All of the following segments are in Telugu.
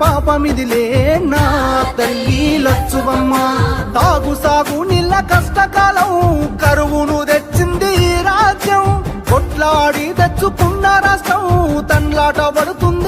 పాపమిదిలే నా తల్లి లచ్చువమ్మ తాగు సాగు నీళ్ళ కష్టకాలం కరువును తెచ్చింది రాజ్యం. కొట్లాడి తెచ్చుకున్న రాష్ట్రం తన్లాట పడుతుంది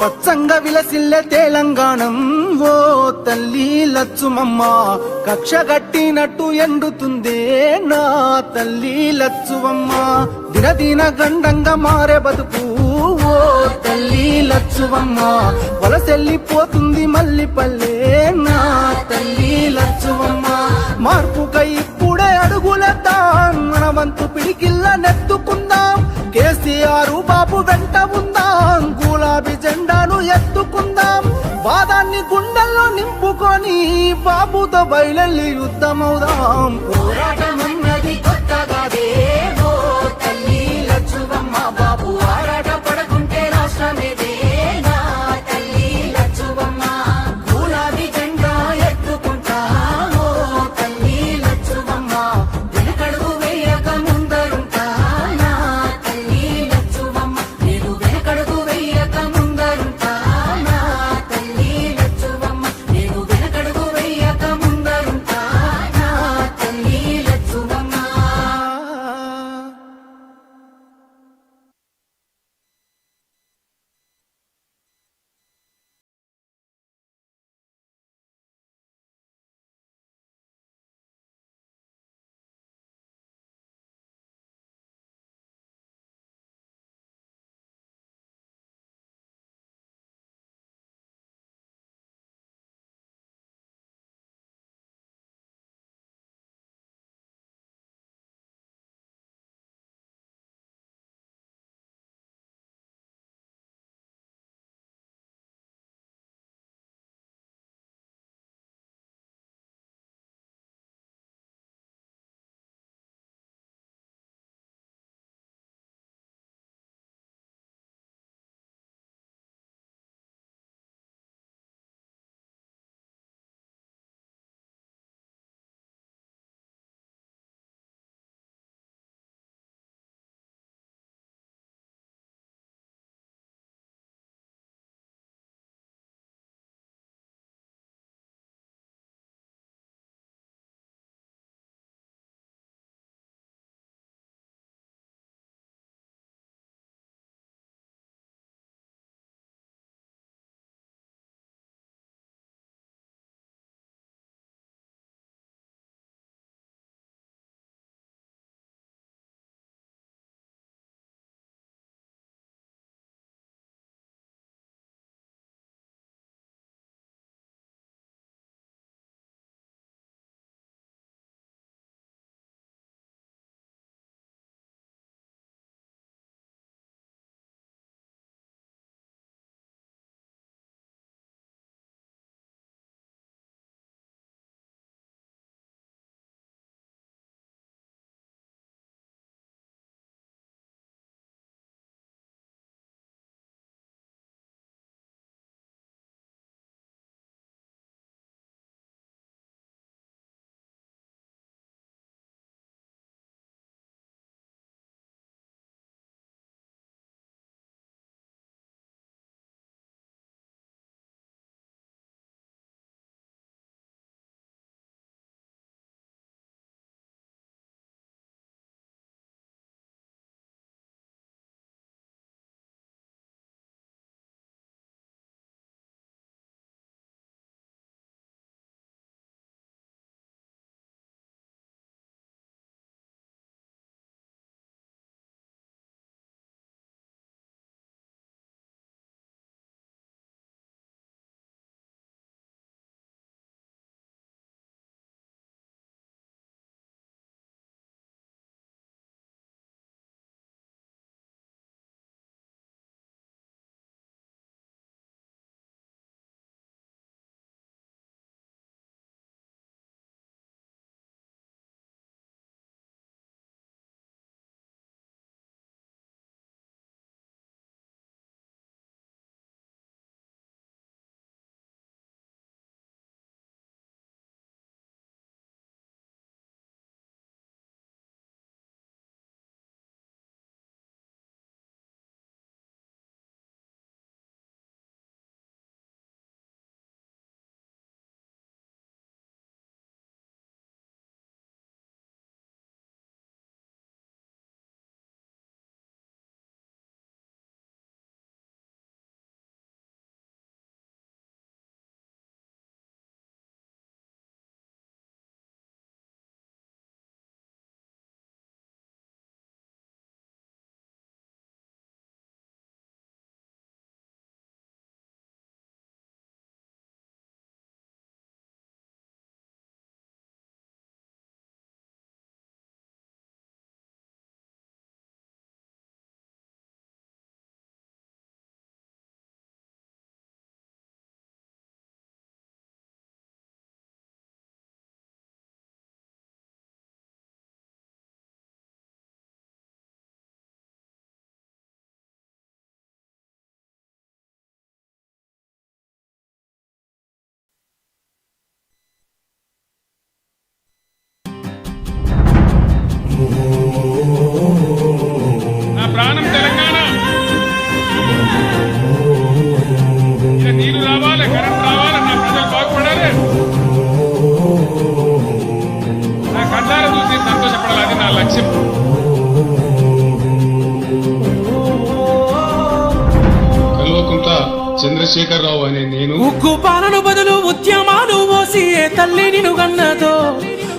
పచ్చంగా విలసిల్లే తెలంగాణం. ఓ తల్లి లచ్చుమమ్మ కక్ష గట్టినట్టు ఎండుతుందే నా తల్లి లచ్చువమ్మ దినదిన గండంగా మారే బతుకు ఓ తల్లి లచ్చువమ్మ వలసెల్లిపోతుంది మల్లి పల్లె నా తల్లి లచ్చువమ్మ మార్పుకై ఇప్పుడే అడుగులతా మనవంతు పిడికిల్ల నెత్తుకుందాం. కేసీఆర్ బాబు వెంట ఉందాం గులాబీ జెండాను ఎత్తుకుందాం. వాదాన్ని గుండెల్లో నింపుకొని బాబుతో బయలెల్లి యుద్ధమవుదాం. పోరాటమన్నది కొత్తగాదే. కొత్తగా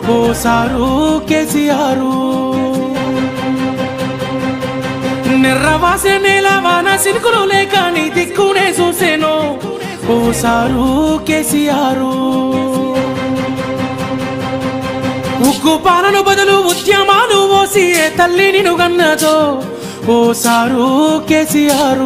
ఓ సారు కేసీఆరు. నిర్రవాసే నేల వాన సినుకులు లేక నీ దిక్కునే చూసేను. ఓ కేసీఆర్. ఉక్కు పాలను బదులు ఉద్యమాలు ఓసి ఏ తల్లి నిను గన్నదో. ఓసారు కేసీఆర్.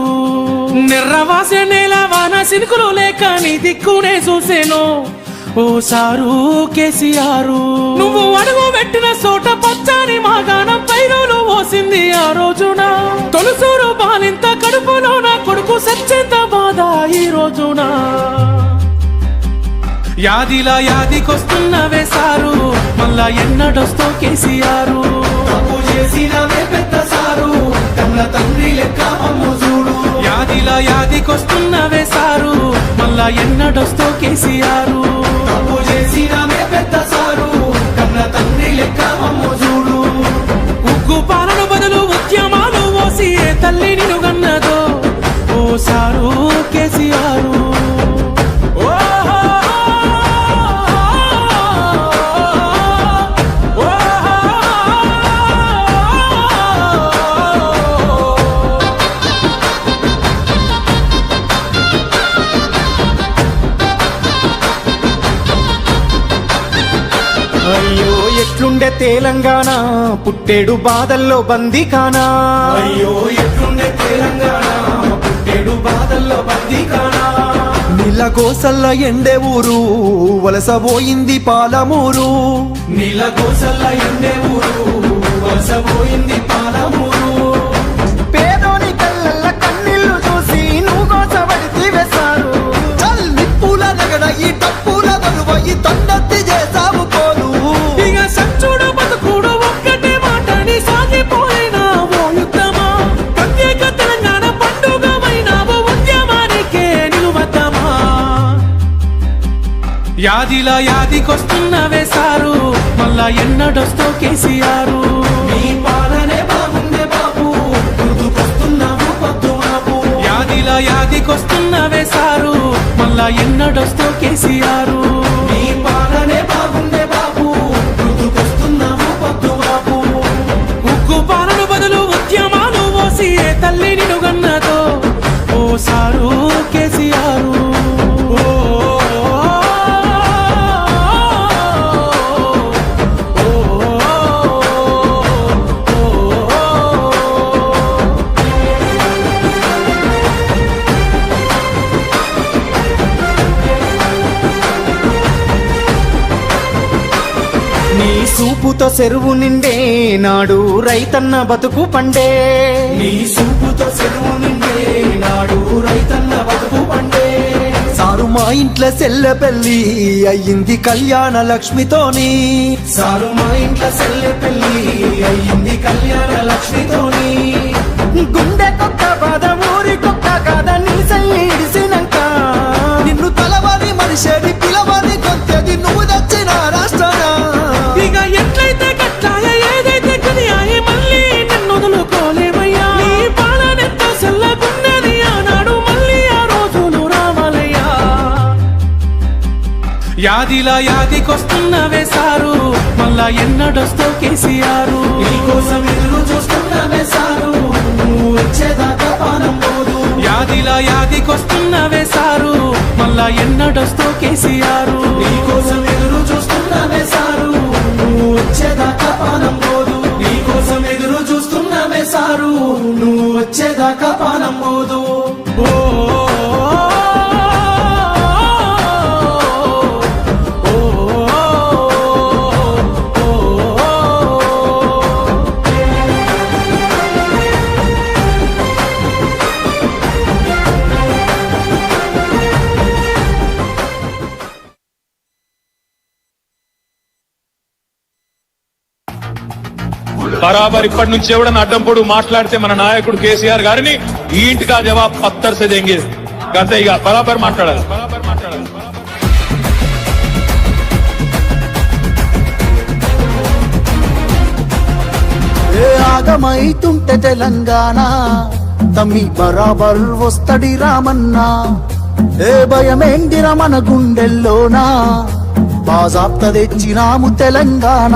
నిర్రవాసే నేల వాన సినుకులు లేక నీ దిక్కునే చూసేను. ఓ సారు కేసీఆరు. నువ్వు అడుగు పెట్టిన చోట పచ్చని మాగాణం పైరులు పోసింది ఆ రోజున. తొలుసూరు బాలింత కడుపులో నా కొడుకు సచ్చేంత బాధ ఈ రోజున. యాదిలా యాదికొస్తున్నవే సారు మళ్ళా ఎన్నడొస్తో కేసీఆరు. చేసినవే పెద్ద సారు కన్న తండ్రి లెక్క అమ్ము చూడు. యాదిలా యాదికొస్తున్నవే సారు. మళ్ళా ఎన్నడొస్తో కేసీఆరు. తప్పు చేసినవే పెద్ద సారు. కన్న తండ్రి లెక్క అమ్ము చూడు. ఉగ్గు పాలన బదులు ఉద్యమాలు ఏ తల్లి నిన్ను గన్నదో ఓ సారు కేసీఆరు. అయ్యో ఎట్లుండే తెలంగాణ? పుట్టేడు బాధల్లో బందీ కానా అయ్యో ఎట్లుండే తెలంగాణ? పుట్టేడు బాధల్లో బందీ కానా నీళ్ళ గోసల్ల ఎండే ఊరు వలసబోయింది పాలమూరు. నీళ్ళ గోసల్ల ఎండే ఊరు వలసబోయింది పాలమూరు. యాదిలా యాదికొస్తున్నవే సారు. మళ్ళా ఎన్నడొస్తో కేసీఆరు. యాదికొస్తున్నవే సారు. మళ్ళా ఎన్నడొస్తో కేసీఆరు. సూపుతో చెరువు నిండే నాడు రైతన్న బతుకు పండే. నీ సూపుతో చెరువు నిండే నాడు రైతన్న బతుకు పండే. సారు మా ఇంట్లో సెల్ల పెళ్ళి అయ్యింది కళ్యాణ లక్ష్మితోని. సారు మా ఇంట్లో సెల్ల పెళ్ళి అయ్యింది కళ్యాణ లక్ష్మితోని. గుండె కొక్క బాధ ఊరి కొక్క కాద యాదిలా యాదికొస్తున్నవే సారు. మళ్ళా ఎన్నడొస్తో కేసీఆరు? నీకోసం ఎదురు చూస్తున్నామే సారు. నువ్వు వచ్చేదాకా పానం పోదు. యాదిలా యాదికొస్తున్నవే సారు. మళ్ళా ఎన్నడొస్తో కేసీఆరు? నీకోసం ఎదురు చూస్తున్నామే సారు. నువ్వు వచ్చేదాకా పానం పోదు. నీకోసం ఎదురు చూస్తున్నామే సారు. నువ్వు వచ్చేదాకా పానం పోదు. బరాబర్ ఇప్పటి నుంచి ఎవడన్నా అడ్డం పొడు మాట్లాడితే మన నాయకుడు కేసీఆర్ గారిని ఈ ఇంటికా జవాబ్ పత్తర్ సే దేంగే గంతే ఇక బరాబర్ మాట్లాడాలి. బరాబర్ మాట్లాడాలి ఆగమైతుంటే తెలంగాణ? తమ్మి బరాబర్ వస్తడి రామన్నా. ఏ భయమేందిర మన గుండెల్లోనా? బాజాప్త తెచ్చినాము తెలంగాణ.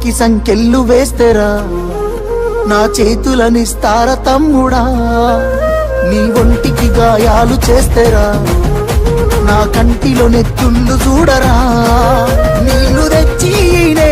చేతికి సంకెళ్ళు వేస్తేరా? నా చేతులనిస్తార తమ్ముడా? నీ ఒంటికి గాయాలు చేస్తేరా? నా కంటిలో నెత్తుళ్ళు చూడరా? నీళ్ళు తెచ్చి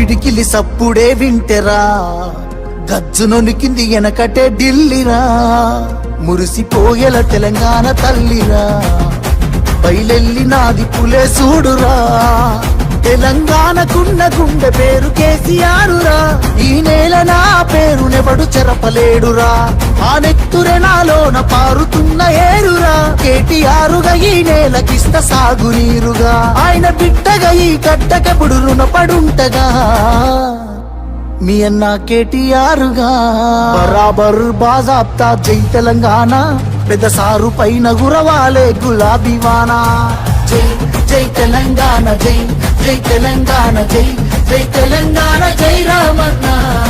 పిడికిలి సప్పుడే వింటెరా. గజ్జునొనికింది వెనకటే ఢిల్లీరా. మురిసిపోయేల తెలంగాణ తల్లిరా. బయలెల్లి నాది పులే చూడురా తెలంగాణకున్న గుండె పేరు కేసీఆరురా. ఈ నేల నా పేరునెవడు చెరపలేడురా. ఆ నెత్తురే నాలోన పారుతున్న ఏరురా. కేటీఆరుగా ఈ నేలకిస్త సాగునీరుగా. ఆయన బిడ్డగా ఈ కట్టకెప్పుడు రుణపడుంటగా. మీ అన్న కేటీఆరుగా. బరాబర్ బాజాబ్తా జై తెలంగాణ. పెద్ద సారు పైన గురవాలే గులాబీ వానా జై జై తెలంగాణ జై జై తెలంగాణ జై జై తెలంగాణ జై రామన్నా.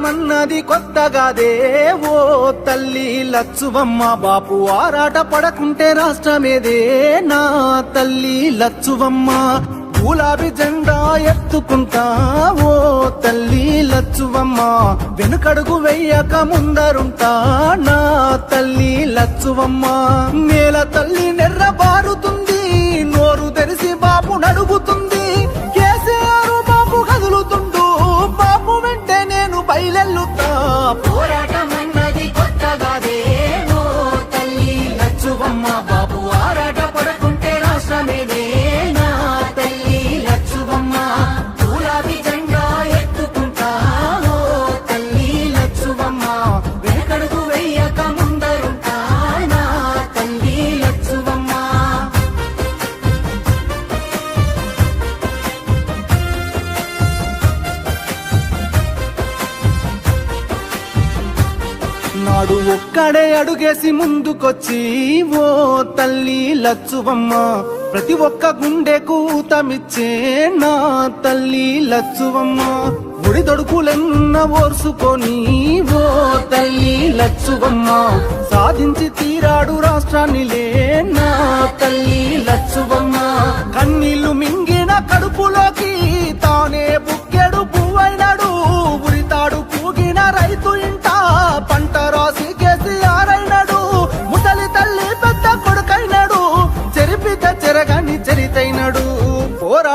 పోరాటమన్నది కొత్తగాదే ఓ తల్లి లచ్చువమ్మ బాపు ఆరాట పడకుంటే రాష్ట్రమేదే. నా తల్లి లచ్చువమ్మ గులాబీ జెండా ఎత్తుకుంటా. ఓ తల్లి లచ్చువమ్మ వెనుకడుగు వెయ్యక ముందరుంటా. నా తల్లి లచ్చువమ్మ నేల తల్లి నెర్రబారుతుంది. నోరు తెరిసి బాపు నడుగుతుంది పైలెల్లుతా బయలెల్లుతా పోరాటమన్నది కొత్తగా ఒక్కడే అడుగేసి ముందుకొచ్చి ఓ తల్లి లచ్చువమ్మ ప్రతి ఒక్క గుండెకు తమిచ్చే నా తల్లి లచ్చువమ్మ. ఒడిదొడుకులెన్న ఓర్సుకొని ఓ తల్లి లచ్చువమ్మ సాధించి తీరాడు రాష్ట్రాన్నిలే నా తల్లి లచ్చువమ్మ. కన్నీళ్ళు మింగిన కడుపులోకి తానే బుక్కెడు పువ్వైనడు ఉరితాడు కూగిన రైతు ఇంట పంట రాసి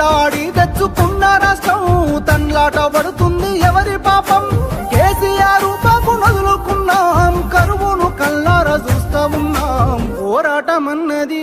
కొట్లాడి తెచ్చుకున్న రాష్ట్రం తన్లాట పడుతుంది ఎవరి పాపం? కేసీఆర్ పాపు నదులుకున్నాం కరువును కల్లార చూస్తా ఉన్నాం పోరాటం అన్నది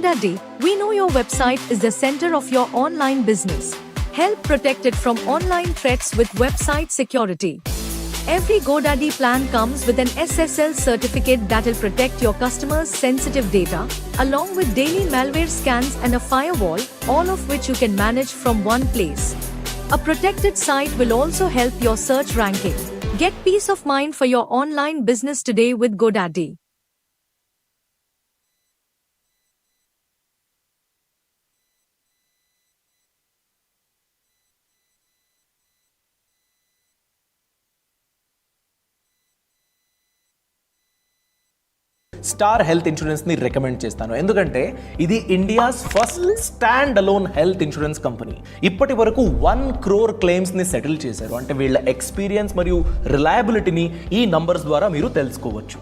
GoDaddy, we know your website is the center of your online business. Help protect it from online threats with website security. Every GoDaddy plan comes with an SSL certificate that'll protect your customers' sensitive data, along with daily malware scans and a firewall, all of which you can manage from one place. A protected site will also help your search ranking. Get peace of mind for your online business today with GoDaddy. Star health ఇన్సూరెన్స్ని recommend చేస్తాను. ఎందుకంటే ఇది India's first standalone health insurance company. ఇప్పటి వరకు వన్ క్రోర్ క్లెయిమ్స్ని సెటిల్ చేశారు. అంటే వీళ్ళ ఎక్స్పీరియన్స్ మరియు రిలయబిలిటీని ఈ నంబర్స్ ద్వారా మీరు తెలుసుకోవచ్చు.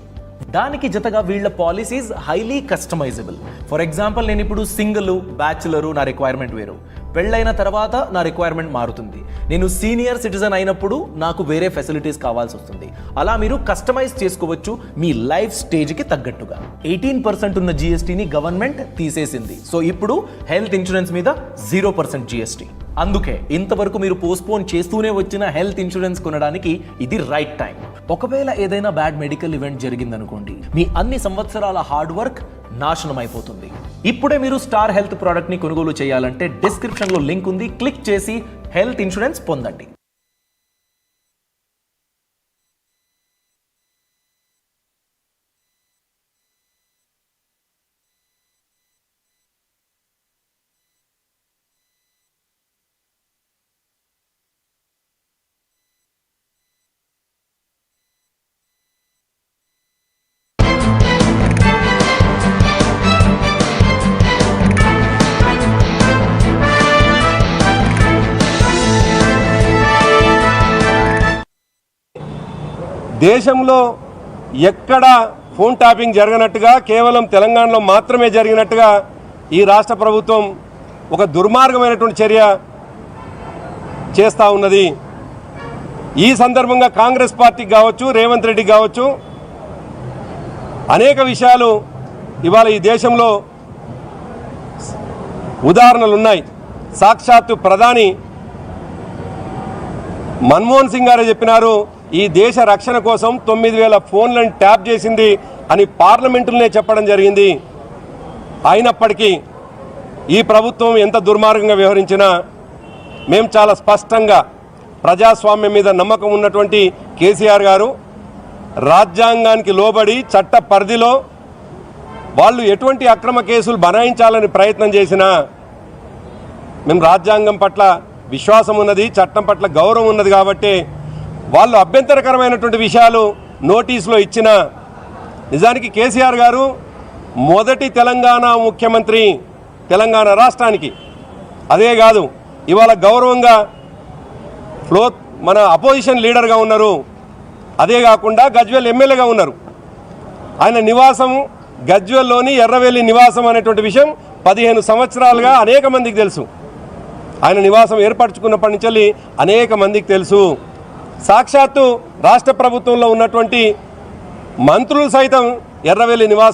దానికి జతగా వీళ్ళ policies highly customisable. For example నేను ఇప్పుడు సింగిల్ బ్యాచులరు నా రిక్వైర్మెంట్ వేరు. పెళ్ళైన తర్వాత నా రిక్వైర్మెంట్ మారుతుంది. నేను సీనియర్ సిటిజన్ అయినప్పుడు నాకు వేరే ఫెసిలిటీస్ కావాల్సి వస్తుంది. అలా మీరు కస్టమైజ్ చేసుకోవచ్చు మీ లైఫ్ స్టేజ్కి తగ్గట్టుగా. ఎయిటీన్ పర్సెంట్ ఉన్న జిఎస్టీని గవర్నమెంట్ తీసేసింది. సో ఇప్పుడు హెల్త్ ఇన్సూరెన్స్ మీద జీరో పర్సెంట్ జిఎస్టీ అందుకే ఇంతవరకు మీరు పోస్ట్పోన్ చేస్తూనే వచ్చిన హెల్త్ ఇన్సూరెన్స్ కొనడానికి ఇది రైట్ టైం ఒకవేళ ఏదైనా బ్యాడ్ మెడికల్ ఈవెంట్ జరిగిందనుకోండి మీ అన్ని సంవత్సరాల హార్డ్ వర్క్ నాశనం అయిపోతుంది ఇప్పుడే మీరు స్టార్ హెల్త్ ప్రోడక్ట్ని కొనుగోలు చేయాలంటే డిస్క్రిప్షన్లో లింక్ ఉంది. క్లిక్ చేసి హెల్త్ ఇన్సూరెన్స్ పొందండి. దేశంలో ఎక్కడ ఫోన్ ట్యాపింగ్ జరగనట్టుగా కేవలం తెలంగాణలో మాత్రమే జరిగినట్టుగా ఈ రాష్ట్ర ప్రభుత్వం ఒక దుర్మార్గమైనటువంటి చర్య చేస్తూ ఉన్నది. ఈ సందర్భంగా కాంగ్రెస్ పార్టీకి కావచ్చు రేవంత్ రెడ్డి కావచ్చు అనేక విషయాలు ఇవాళ ఈ దేశంలో ఉదాహరణలు ఉన్నాయి సాక్షాత్తు ప్రధాని మన్మోహన్ సింగ్ గారే చెప్పినారు ఈ దేశ రక్షణ కోసం తొమ్మిది వేల ఫోన్లను ట్యాప్ చేసింది అని పార్లమెంటులోనే చెప్పడం జరిగింది. అయినప్పటికీ ఈ ప్రభుత్వం ఎంత దుర్మార్గంగా వ్యవహరించినా మేము చాలా స్పష్టంగా ప్రజాస్వామ్యం మీద నమ్మకం ఉన్నటువంటి కేసీఆర్ గారు రాజ్యాంగానికి లోబడి చట్ట పరిధిలో వాళ్ళు ఎటువంటి అక్రమ కేసులు బనాయించాలని ప్రయత్నం చేసినా మేము రాజ్యాంగం పట్ల విశ్వాసం ఉన్నది చట్టం పట్ల గౌరవం ఉన్నది కాబట్టి వాళ్ళు అభ్యంతరకరమైనటువంటి విషయాలు నోటీసులో ఇచ్చిన నిజానికి కేసీఆర్ గారు మొదటి తెలంగాణ ముఖ్యమంత్రి తెలంగాణ రాష్ట్రానికి. అదే కాదు ఇవాళ గౌరవంగా ఫ్లో మన అపోజిషన్ లీడర్గా ఉన్నారు. అదే కాకుండా గజ్వెల్ ఎమ్మెల్యేగా ఉన్నారు. ఆయన నివాసం గజ్వెల్లోని ఎర్రవెల్లి నివాసం అనేటువంటి విషయం పదిహేను సంవత్సరాలుగా అనేక మందికి తెలుసు. ఆయన నివాసం ఏర్పరచుకున్నప్పటి నుంచి అనేక మందికి తెలుసు. సాక్షాత్తు రాష్ట్ర ప్రభుత్వంలో ఉన్నటువంటి మంత్రులు సైతం ఎర్రవెల్లి నివాసం